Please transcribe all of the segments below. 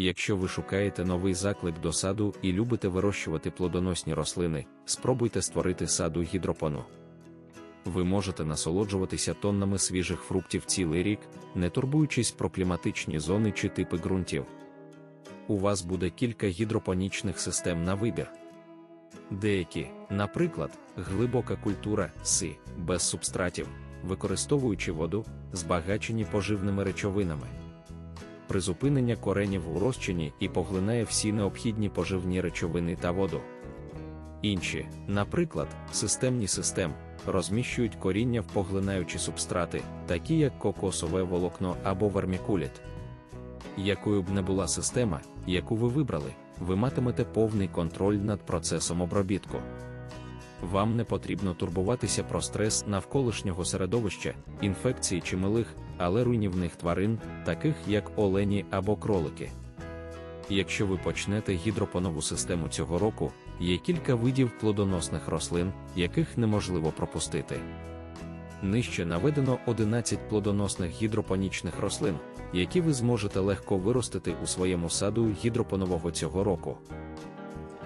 Якщо ви шукаєте новий заклик до саду і любите вирощувати плодоносні рослини, спробуйте створити саду гідропону. Ви можете насолоджуватися тоннами свіжих фруктів цілий рік, не турбуючись про кліматичні зони чи типи ґрунтів. У вас буде кілька гідропонічних систем на вибір. Деякі, наприклад, глибока культура си, без субстратів, використовуючи воду, збагачені поживними речовинами. Призупинення коренів у розчині і поглинає всі необхідні поживні речовини та воду. Інші, наприклад, системні систем, розміщують коріння в поглинаючі субстрати, такі як кокосове волокно або вермікуліт. Якою б не була система, яку ви вибрали, ви матимете повний контроль над процесом обробітку. Вам не потрібно турбуватися про стрес навколишнього середовища, інфекції чи милих, але руйнівних тварин, таких як олені або кролики. Якщо ви почнете гідропонову систему цього року, є кілька видів плодоносних рослин, яких неможливо пропустити. Нижче наведено 11 плодоносних гідропонічних рослин, які ви зможете легко виростити у своєму саду гідропонового цього року.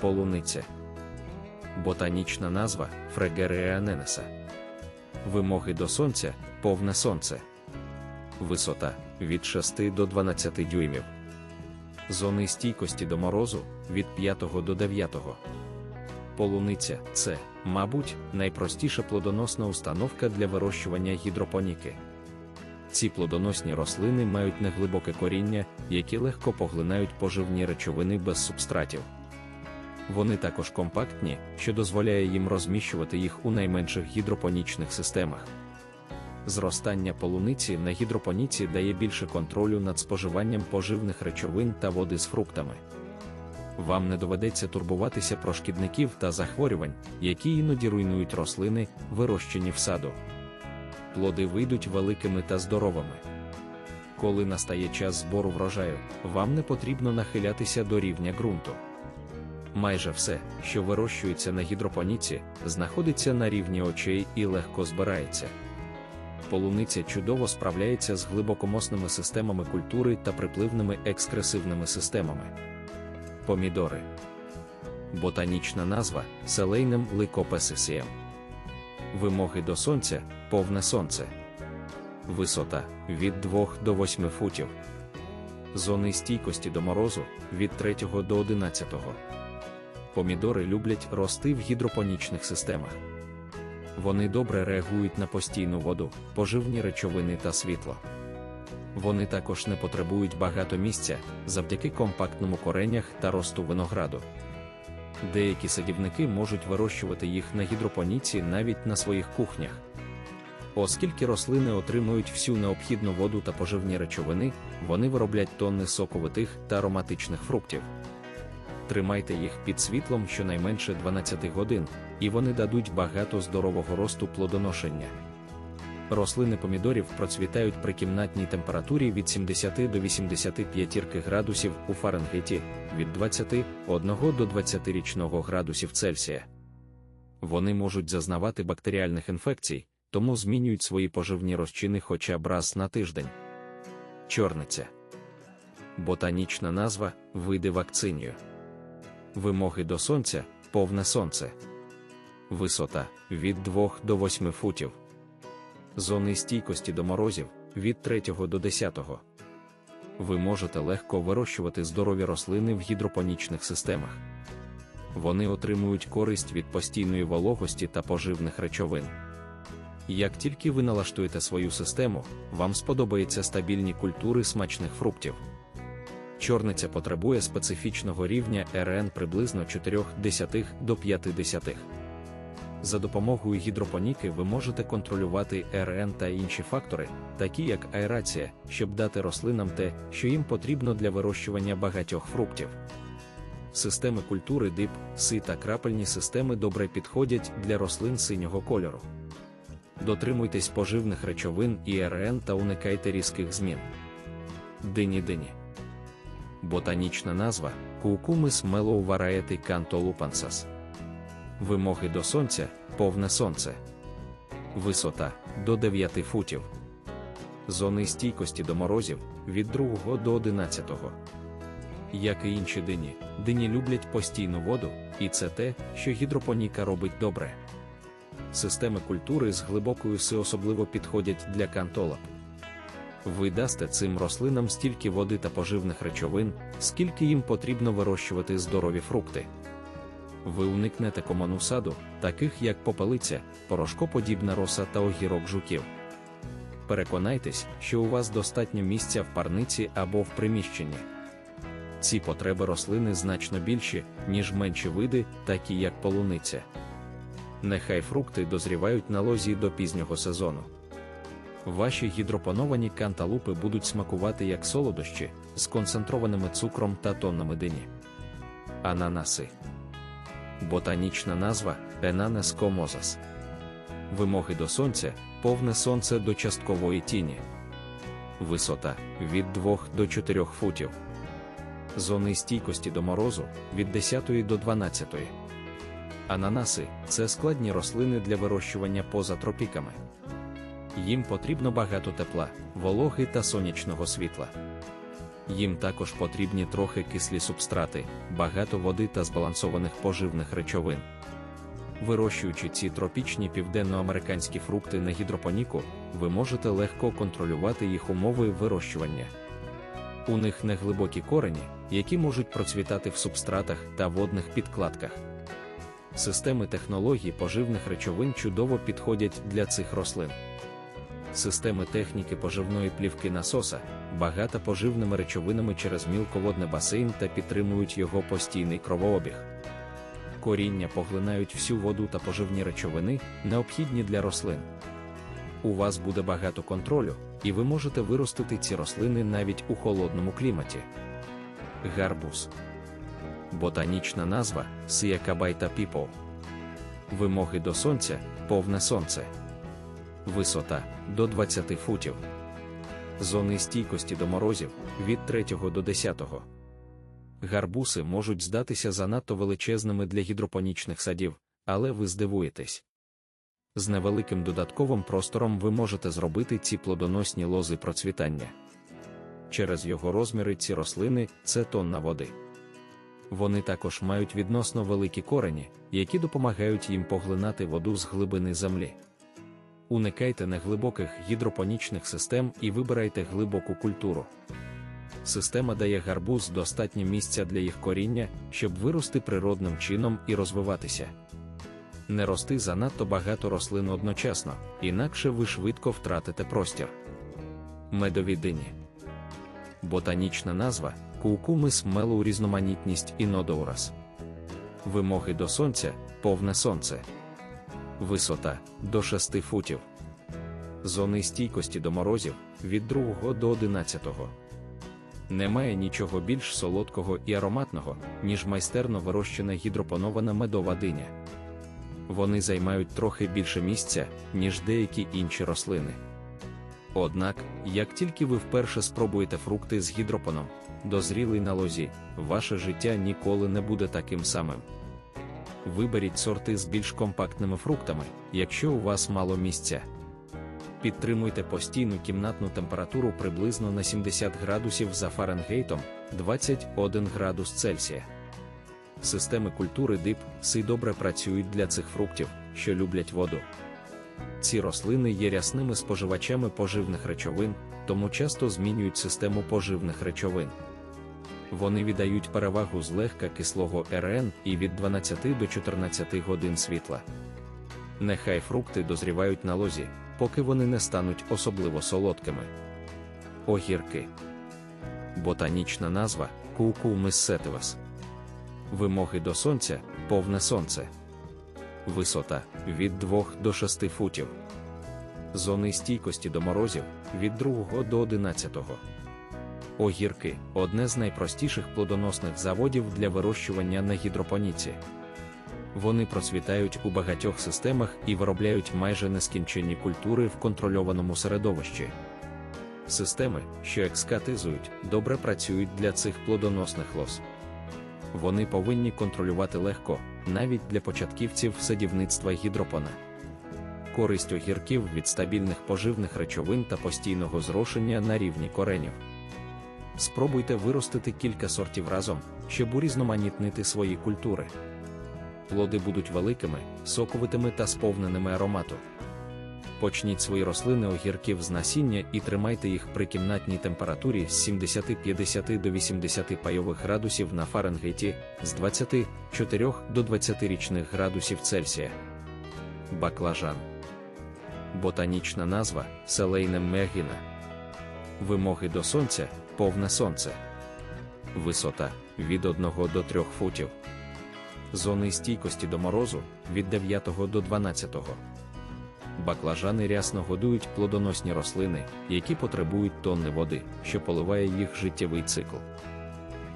Полуниця. Ботанічна назва Фрегереа ненеса. Вимоги до сонця повне сонце. Висота від 6 до 12 дюймів. Зони стійкості до морозу від 5 до 9. Полуниця це, мабуть, найпростіша плодоносна установка для вирощування гідропоніки. Ці плодоносні рослини мають неглибоке коріння, які легко поглинають поживні речовини без субстратів. Вони також компактні, що дозволяє їм розміщувати їх у найменших гідропонічних системах. Зростання полуниці на гідропоніці дає більше контролю над споживанням поживних речовин та води з фруктами. Вам не доведеться турбуватися про шкідників та захворювань, які іноді руйнують рослини, вирощені в саду. Плоди вийдуть великими та здоровими. Коли настає час збору врожаю, вам не потрібно нахилятися до рівня ґрунту. Майже все, що вирощується на гідропоніці, знаходиться на рівні очей і легко збирається. Полуниця чудово справляється з глибокомосними системами культури та припливними екскресивними системами. Помідори. Ботанічна назва селейнем ликопесисієм. Вимоги до сонця повне сонце. Висота від 2 до 8 футів. Зони стійкості до морозу від 3 до 11. Помідори люблять рости в гідропонічних системах. Вони добре реагують на постійну воду, поживні речовини та світло. Вони також не потребують багато місця завдяки компактному коренях та росту винограду. Деякі садівники можуть вирощувати їх на гідропоніці навіть на своїх кухнях. Оскільки рослини отримують всю необхідну воду та поживні речовини, вони вироблять тонни соковитих та ароматичних фруктів. Тримайте їх під світлом щонайменше 12 годин, і вони дадуть багато здорового росту плодоношення. Рослини помідорів процвітають при кімнатній температурі від 70 до 85 градусів у Фаренгейті, від 21 до 20 річного градусів Цельсія. Вони можуть зазнавати бактеріальних інфекцій, тому змінюють свої поживні розчини хоча б раз на тиждень. Чорниця. Ботанічна назва види вакцинію. Вимоги до сонця повне сонце. Висота від 2 до 8 футів. Зони стійкості до морозів від 3 до 10. Ви можете легко вирощувати здорові рослини в гідропонічних системах. Вони отримують користь від постійної вологості та поживних речовин. Як тільки ви налаштуєте свою систему, вам сподобаються стабільні культури смачних фруктів. Чорниця потребує специфічного рівня РН приблизно 4 до 50. За допомогою гідропоніки ви можете контролювати РН та інші фактори, такі як аерація, щоб дати рослинам те, що їм потрібно для вирощування багатьох фруктів. Системи культури дип, си та крапельні системи добре підходять для рослин синього кольору. Дотримуйтесь поживних речовин і РН та уникайте різких змін. Дині-дині. Ботанічна назва Кукумис Mellow Variety Cantolupansas. Вимоги до сонця повне сонце. Висота до 9 футів. Зони стійкості до морозів від 2 до 11. Як і інші дині, дині люблять постійну воду, і це те, що гідропоніка робить добре. Системи культури з глибокою си особливо підходять для кантолап. Ви дасте цим рослинам стільки води та поживних речовин, скільки їм потрібно вирощувати здорові фрукти. Ви уникнете комону саду, таких як попелиця, порошкоподібна роса та огірок жуків. Переконайтесь, що у вас достатньо місця в парниці або в приміщенні. Ці потреби рослини значно більші, ніж менші види, такі як полуниця. Нехай фрукти дозрівають на лозі до пізнього сезону. Ваші гідропоновані канталупи будуть смакувати як солодощі з концентрованими цукром та тоннами дині. Ананаси. Ботанічна назва Енанес комозас. Вимоги до сонця повне сонце до часткової тіні. Висота від 2 до 4 футів. Зони стійкості до морозу від 10 до 12. Ананаси це складні рослини для вирощування поза тропіками. Їм потрібно багато тепла, вологи та сонячного світла. Їм також потрібні трохи кислі субстрати, багато води та збалансованих поживних речовин. Вирощуючи ці тропічні південноамериканські фрукти на гідропоніку, ви можете легко контролювати їх умови вирощування. У них неглибокі корені, які можуть процвітати в субстратах та водних підкладках. Системи технологій поживних речовин чудово підходять для цих рослин. Системи техніки поживної плівки насоса багата поживними речовинами через мілководний басейн та підтримують його постійний кровообіг. Коріння поглинають всю воду та поживні речовини, необхідні для рослин. У вас буде багато контролю, і ви можете виростити ці рослини навіть у холодному кліматі. Гарбуз. Ботанічна назва Сіякабайта піпо. Вимоги до сонця повне сонце. Висота до 20 футів. Зони стійкості до морозів від 3 до 10. Гарбуси можуть здатися занадто величезними для гідропонічних садів, але ви здивуєтесь. З невеликим додатковим простором ви можете зробити ці плодоносні лози процвітання. Через його розміри ці рослини це тонна води. Вони також мають відносно великі корені, які допомагають їм поглинати воду з глибини землі. Уникайте неглибоких гідропонічних систем і вибирайте глибоку культуру. Система дає гарбуз достатньо місця для їх коріння, щоб вирости природним чином і розвиватися. Не рости занадто багато рослин одночасно, інакше ви швидко втратите простір. Медові дині. Ботанічна назва кукумис мелу різноманітність інодоурас. Вимоги до сонця повне сонце. Висота до 6 футів. Зони стійкості до морозів від 2 до 11. Немає нічого більш солодкого і ароматного, ніж майстерно вирощена гідропонована медова диня. Вони займають трохи більше місця, ніж деякі інші рослини. Однак, як тільки ви вперше спробуєте фрукти з гідропоном, дозрілий на лозі, ваше життя ніколи не буде таким самим. Виберіть сорти з більш компактними фруктами, якщо у вас мало місця. Підтримуйте постійну кімнатну температуру приблизно на 70 градусів за Фаренгейтом 21 градус Цельсія. Системи культури дип си добре працюють для цих фруктів, що люблять воду. Ці рослини є рясними споживачами поживних речовин, тому часто змінюють систему поживних речовин. Вони віддають перевагу злегка кислого РН і від 12 до 14 годин світла. Нехай фрукти дозрівають на лозі, поки вони не стануть особливо солодкими. Огірки. Ботанічна назва Кукумис сетивас. Вимоги до сонця повне сонце. Висота від 2 до 6 футів. Зони стійкості до морозів від 2 до 11. Огірки одне з найпростіших плодоносних заводів для вирощування на гідропоніці. Вони процвітають у багатьох системах і виробляють майже нескінченні культури в контрольованому середовищі. Системи, що екскатизують, добре працюють для цих плодоносних лоз. Вони повинні контролювати легко, навіть для початківців садівництва гідропона. Користь огірків від стабільних поживних речовин та постійного зрошення на рівні коренів. Спробуйте виростити кілька сортів разом, щоб урізноманітнити свої культури. Плоди будуть великими, соковитими та сповненими аромату. Почніть свої рослини огірків з насіння і тримайте їх при кімнатній температурі з 70-50 до 80 пайових градусів на Фаренгейті, з 24 до 20 річних градусів Цельсія. Баклажан. Ботанічна назва селейне мегіна. Вимоги до сонця повне сонце. Висота від 1 до 3 футів. Зони стійкості до морозу від 9 до 12. Баклажани рясно годують плодоносні рослини, які потребують тонни води, що поливає їх життєвий цикл.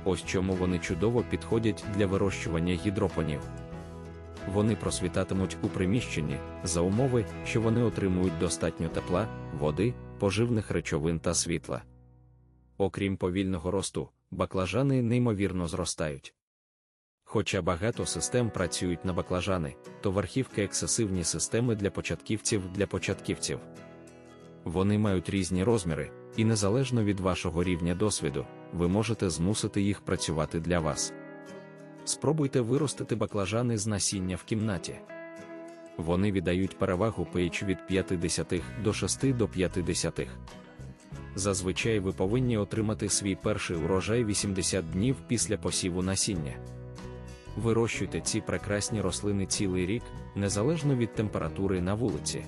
Ось чому вони чудово підходять для вирощування гідропонів. Вони просвітатимуть у приміщенні за умови, що вони отримують достатньо тепла, води, поживних речовин та світла. Окрім повільного росту, баклажани неймовірно зростають. Хоча багато систем працюють на баклажани, то верхівки ексесивні системи для початківців для початківців. Вони мають різні розміри, і незалежно від вашого рівня досвіду, ви можете змусити їх працювати для вас. Спробуйте виростити баклажани з насіння в кімнаті. Вони віддають перевагу pH від 50 до 6 до 50. Зазвичай ви повинні отримати свій перший урожай 80 днів після посіву насіння. Вирощуйте ці прекрасні рослини цілий рік, незалежно від температури на вулиці.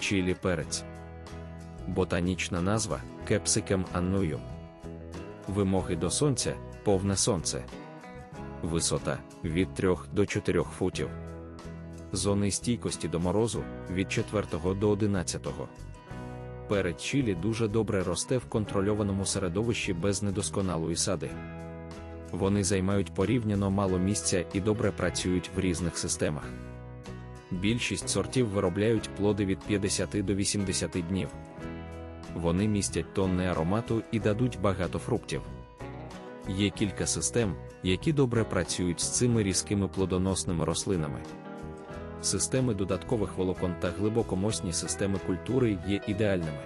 Чилі перець. Ботанічна назва Кепсикем аннуйум. Вимоги до сонця повне сонце. Висота від 3 до 4 футів. Зони стійкості до морозу від 4 до 11. Перед чилі дуже добре росте в контрольованому середовищі без недосконалої сади. Вони займають порівняно мало місця і добре працюють в різних системах. Більшість сортів виробляють плоди від 50 до 80 днів. Вони містять тонни аромату і дадуть багато фруктів. Є кілька систем, які добре працюють з цими різкими плодоносними рослинами. Системи додаткових волокон та глибокомосні системи культури є ідеальними.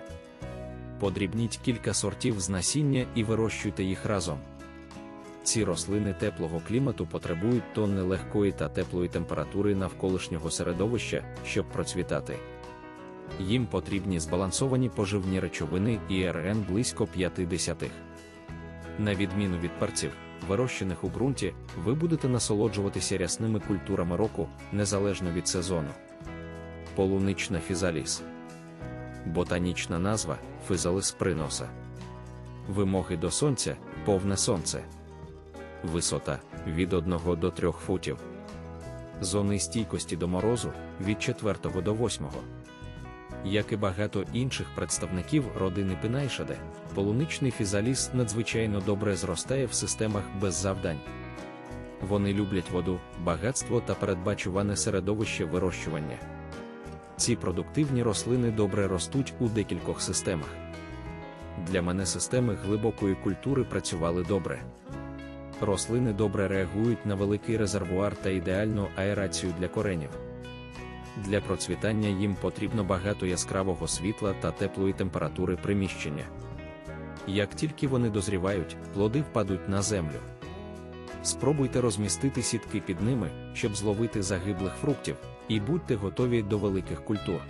Подрібніть кілька сортів з насіння і вирощуйте їх разом. Ці рослини теплого клімату потребують тонни легкої та теплої температури навколишнього середовища, щоб процвітати. Їм потрібні збалансовані поживні речовини і РН близько 50. На відміну від перців, вирощених у ґрунті, ви будете насолоджуватися рясними культурами року, незалежно від сезону. Полунична фізаліс. Ботанічна назва фізалис приноса. Вимоги до сонця повне сонце. Висота від 1 до 3 футів. Зони стійкості до морозу від 4 до 8. Як і багато інших представників родини Пинайшаде, полуничний фізаліс надзвичайно добре зростає в системах без завдань. Вони люблять воду, багатство та передбачуване середовище вирощування. Ці продуктивні рослини добре ростуть у декількох системах. Для мене системи глибокої культури працювали добре. Рослини добре реагують на великий резервуар та ідеальну аерацію для коренів. Для процвітання їм потрібно багато яскравого світла та теплої температури приміщення. Як тільки вони дозрівають, плоди впадуть на землю. Спробуйте розмістити сітки під ними, щоб зловити загиблих фруктів, і будьте готові до великих культур.